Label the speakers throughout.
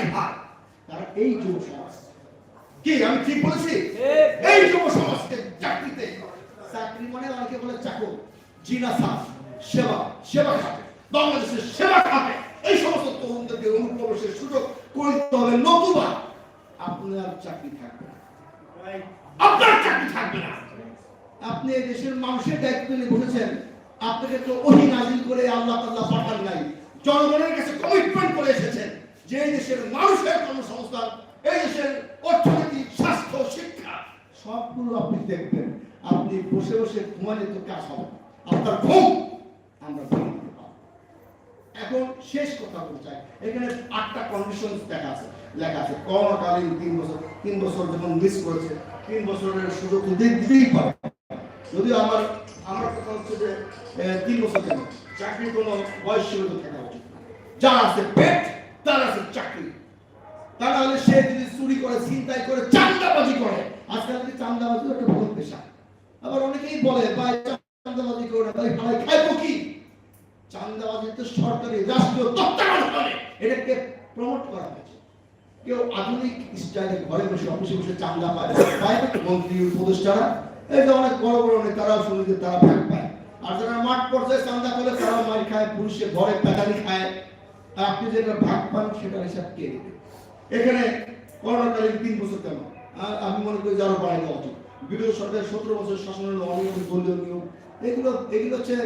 Speaker 1: Driver তারা এই যুব সমাজ। কি আমি ঠিক বলেছি? এই যুব সমাজকে চাকরিতে চাকরি মানে অনেকে বলে চাকর। জিনাসা সেবা সেবা খাতে। বাংলাদেশের সেবা খাতে। এই সমস্ত তরুণদেরকে অনুপ্রবেশের সুযোগ করে দিতে হবে। নতুবা আপনার চাকরি থাকবে না। আপনার চাকরি থাকবে না। আপনি দেশের মানুষের দায়িত্ব নিয়ে বসেছেন। আপনাকে তো ওহি নাজিল করে আল্লাহ তাল্লাহ পাঠান নাই। জনগণের কাছে কমিটমেন্ট করে এসেছেন। যে দেশের মানুষের কর্মসংস্থান, এই দেশের অর্থনীতি, স্বাস্থ্য, শিক্ষা, সবগুলো আপনি দেখবেন। আপনি বসে বসে ঘুমালে তো কাজ হবে আপনার ঘুম আমরা। এখন শেষ কথা বলতে চাই। এখানে আটটা কন্ডিশন দেখা আছে। লেখা আছে তিন বছর। তিন বছর যখন মিস করেছে, তিন বছরের সুযোগ দিতেই পারে। যদিও আমার আমার কথা হচ্ছে যে তিন বছর কেন? চাকরির কোনো বয়স সীমিত থাকা উচিত। যার আছে পেট তার আছে চাকরি। তা নাহলে সে যদি চুরি করে, ছিনতাই করে চান্দাবাজি করে। আজকাল যদি চান্দাবাজি একটা ভুল পেশা। আবার অনেকেই বলে, ভাই চান্দাবাজি করে না ভাই ভাই খাইবো কি? চান্দাবাজি তো সরকারি, রাষ্ট্রীয় তত্ত্বাবধানে। এটাকে প্রমোট করা হয়েছে। কেউ আধুনিক স্টাইলে ঘরে বসে, অফিসে বসে চান্দা পায় পায় মন্ত্রী, উপদেষ্টারা, এই যে অনেক বড় বড় নেতারাও শুনি যে তারা ভাগ পায়। আর যারা মাঠ পর্যায়ে চান্দা করে তারাও মার খায় পুলিশের ঘরে পেটানি খায়। আর আপনি যেটা ভাগ পান সেটার হিসাব কে দেবে? এখানে করোনাকালীন তিন বছর কেন? আর আমি মনে করি যে আরও বাড়াই দেওয়া উচিত। বিরোধী সরকারের সতেরো বছর শাসনের অনিয়ম দলীয় নিয়ম। এগুলো এগুলো হচ্ছে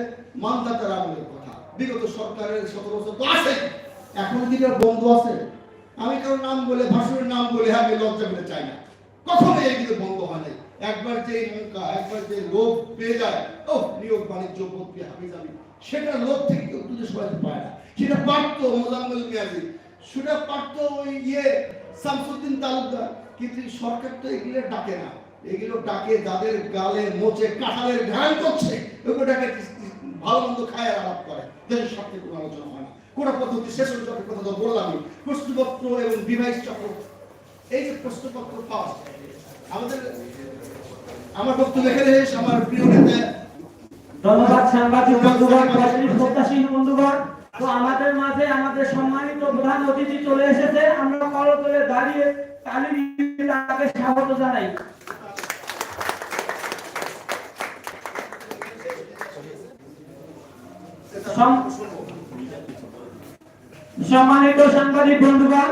Speaker 1: মানদাতার আমলের কথা। বিগত সরকারের সতেরো বছর তো আছে এখন কি বন্ধ আছে, আমি কারও নাম বলে ভাষণের নাম বলে আমি লজ্জা পেতে চাই না। কখনো এগুলো বন্ধ হয় নাই। একবার যে নৌকা একবার যে লোভ পেয়ে যায় ও নিয়োগ বাণিজ্য মন্ত্রী হাফিজ আলী সেটা লোক থেকে কেউ তুলে সরাতে পারে না। সেটা পারত মোজাম্মেল মিয়াজি সেটা পারত ওই ইয়ে শামসুদ্দিন তালুকদার কিন্তু সরকার তো এগুলো ডাকে না। এগুলো ডাকে যাদের গালে মোচে কাঁঠালের ঘ্রাণ করছে ওগুলো ডাকে ভালো মন্দ খায় আলাপ করে। দেশের স্বার্থে কোনো আলোচনা হয় না। কোন পদ্ধতি, শেষ হয়ে যাবে কথা তো বললামই। প্রশ্নপত্র এবং ডিভাইস চক্র। এই যে প্রশ্নপত্র পাস আমাদের আমার বক্তব্য এখানে আমার প্রিয় নেতা
Speaker 2: ধন্যবাদ সাংবাদিক বন্ধুগণ প্রত্যাশীন বন্ধুগণ। তো আমাদের মাঝে আমাদের সম্মানিত প্রধান অতিথি চলে এসেছে। আমরা করতলে দাঁড়িয়ে তাকে স্বাগত জানাই। সম্মানিত সাংবাদিক বন্ধুগণ,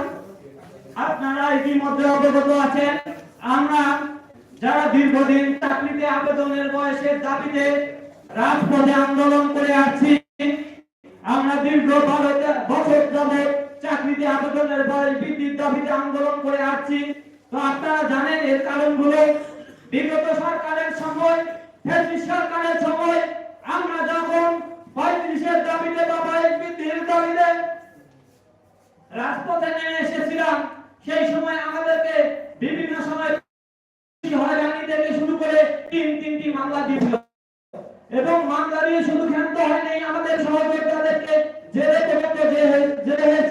Speaker 2: আপনারা ইতিমধ্যে অবগত আছেন। আমরা যারা দীর্ঘদিন চাকরিতে আবেদনের বয়সের দাবিতে রাজপথে আন্দোলন করে আসছি। আমরা দীর্ঘ বছর যাবৎ চাকরিতে আবেদনের বয়স বৃদ্ধির দাবিতে আন্দোলন করে আসছি। তো আপনারা জানেন এর কারণগুলো। বিগত সরকারের সময় সরকারের সময় আমরা যখন পঁয়ত্রিশের দাবিতে বা বৃদ্ধির দাবিতে রাজপথে নেমে এসেছিলাম, সেই সময় আমাদেরকে বিভিন্ন সময় হয়রানি থেকে শুরু করে তিন তিনটি মামলা দিয়েছিল এবং মান দাঁড়িয়ে শুধু ক্ষান্ত নাই আমাদের সহযোদ্ধাদেরকে জেলে থেকে যে